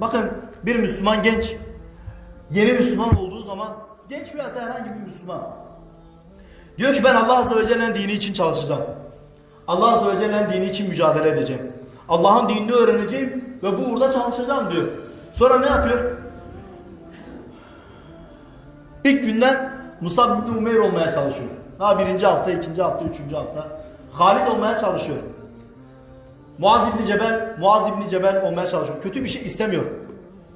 Bakın bir Müslüman genç yeni Müslüman olduğu zaman genç veya da herhangi bir Müslüman diyor ki ben Allah Azze ve Celle'nin dini için çalışacağım. Allah Azze ve Celle'nin dini için mücadele edeceğim. Allah'ın dinini öğreneceğim ve bu uğurda çalışacağım diyor. Sonra ne yapıyor? İlk günden Musab bin Umeyr olmaya çalışıyor. Daha birinci hafta, ikinci hafta, üçüncü hafta. Halid olmaya çalışıyor. Muaz İbni Cebel, Muaz İbni Cebel olmaya çalışıyor. Kötü bir şey istemiyor.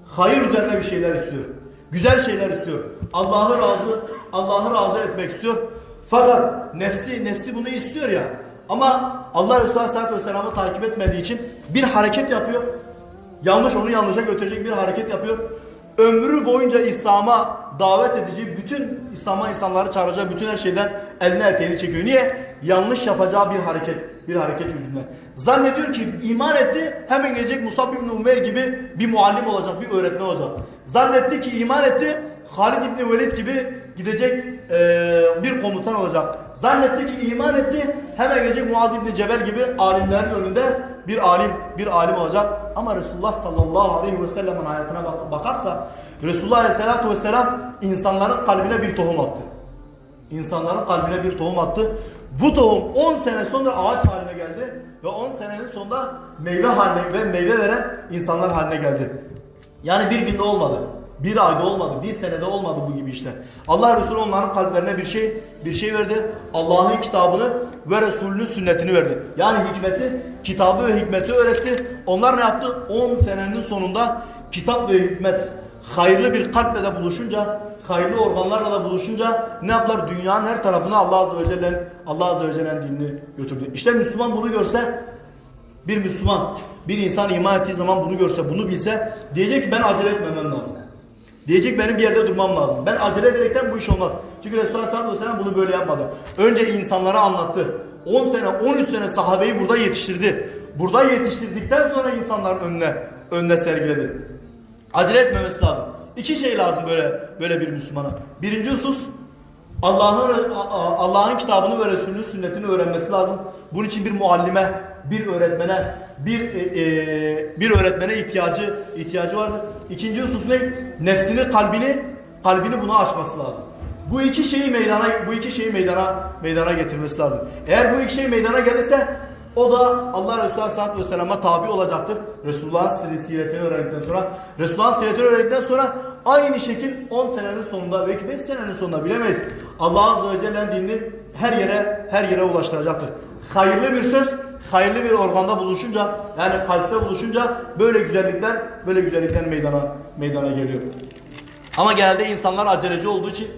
Hayır üzerine bir şeyler istiyor. Güzel şeyler istiyor. Allah'ı razı, Allah'ı razı etmek istiyor. Fakat nefsi, nefsi bunu istiyor ya. Ama Allah Resulü Aleyhisselatü Vesselam'ı takip etmediği için bir hareket yapıyor. Yanlış onu yanlışa götürecek bir hareket yapıyor. Ömrü boyunca İslam'a davet edici, bütün İslam'a insanları çağıracağı bütün her şeyden eline eteğini çekiyor. Niye? Yanlış yapacağı bir hareket, bir hareket yüzünden. Zannediyor ki iman etti, hemen gelecek Musab bin Umer gibi bir muallim olacak, bir öğretmen olacak. Zannetti ki iman etti, Halid İbni Velid gibi gidecek eee, bir komutan olacak. Zannetti ki iman etti, hemen gelecek Muaz İbni Cebel gibi alimlerin önünde bir alim, bir alim olacak. Ama Resulullah sallallahu aleyhi ve sellem'in hayatına bak- bakarsa Resulullah aleyhissalatu vesselam insanların kalbine bir tohum attı. İnsanların kalbine bir tohum attı. Bu tohum 10 sene sonra ağaç haline geldi ve 10 senenin sonunda meyve haline ve meyve veren insanlar haline geldi. Yani bir günde olmadı. Bir ayda olmadı, bir senede olmadı bu gibi işler. Allah Resulü onların kalplerine bir şey bir şey verdi. Allah'ın kitabını ve Resulünün sünnetini verdi. Yani hikmeti, kitabı ve hikmeti öğretti. Onlar ne yaptı? 10 senenin sonunda kitap ve hikmet hayırlı bir kalple de buluşunca, hayırlı organlarla da buluşunca ne yaptılar? Dünyanın her tarafına Allah Azze ve Celle'nin Allah Azze ve Celle'nin dinini götürdü. İşte Müslüman bunu görse bir Müslüman, bir insan iman ettiği zaman bunu görse, bunu bilse diyecek ki ben acele etmemem lazım. Diyecek benim bir yerde durmam lazım. Ben acele ederekten bu iş olmaz. Çünkü Resulullah sallallahu aleyhi ve bunu böyle yapmadı. Önce insanlara anlattı. 10 sene, 13 sene sahabeyi burada yetiştirdi. Burada yetiştirdikten sonra insanların önüne önüne sergiledi. Acele etmemesi lazım. İki şey lazım böyle böyle bir Müslümana. Birinci husus Allah'ın Allah'ın kitabını ve Resulünün sünnetini öğrenmesi lazım. Bunun için bir muallime, bir öğretmene, bir e, e, bir öğretmene ihtiyacı ihtiyacı vardır. İkinci husus ne? Nefsini, kalbini kalbini buna açması lazım. Bu iki şeyi meydana bu iki şeyi meydana meydana getirmesi lazım. Eğer bu iki şey meydana gelirse o da Allah Resulü Aleyhisselatü Vesselam'a tabi olacaktır. Resulullah'ın siretini öğrendikten sonra. Resulullah'ın siretini öğrendikten sonra aynı şekil 10 senenin sonunda belki 5 senenin sonunda bilemeyiz. Allah Azze ve Celle'nin dinini her yere her yere ulaştıracaktır. Hayırlı bir söz, hayırlı bir organda buluşunca yani kalpte buluşunca böyle güzellikler böyle güzellikler meydana meydana geliyor. Ama genelde insanlar aceleci olduğu için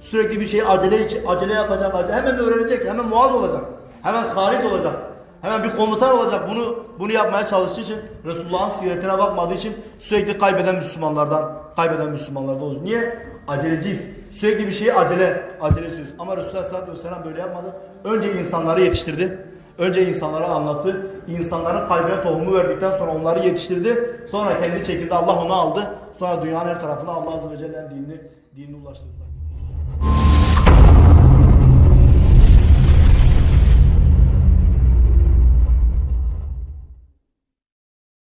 sürekli bir şeyi acele acele yapacak, acele, hemen öğrenecek, hemen muaz olacak, hemen harit olacak. Hemen bir komutan olacak. Bunu bunu yapmaya çalıştığı için Resulullah'ın siretine bakmadığı için sürekli kaybeden Müslümanlardan kaybeden Müslümanlardan oluyor. Niye? Aceleciyiz. Sürekli bir şeyi acele acele ediyoruz. Ama Resulullah sallallahu aleyhi ve sellem böyle yapmadı. Önce insanları yetiştirdi. Önce insanlara anlattı. İnsanların kalbine tohumu verdikten sonra onları yetiştirdi. Sonra kendi çekildi. Allah onu aldı. Sonra dünyanın her tarafına Allah azze ve celle'nin dinini dinini ulaştırdı.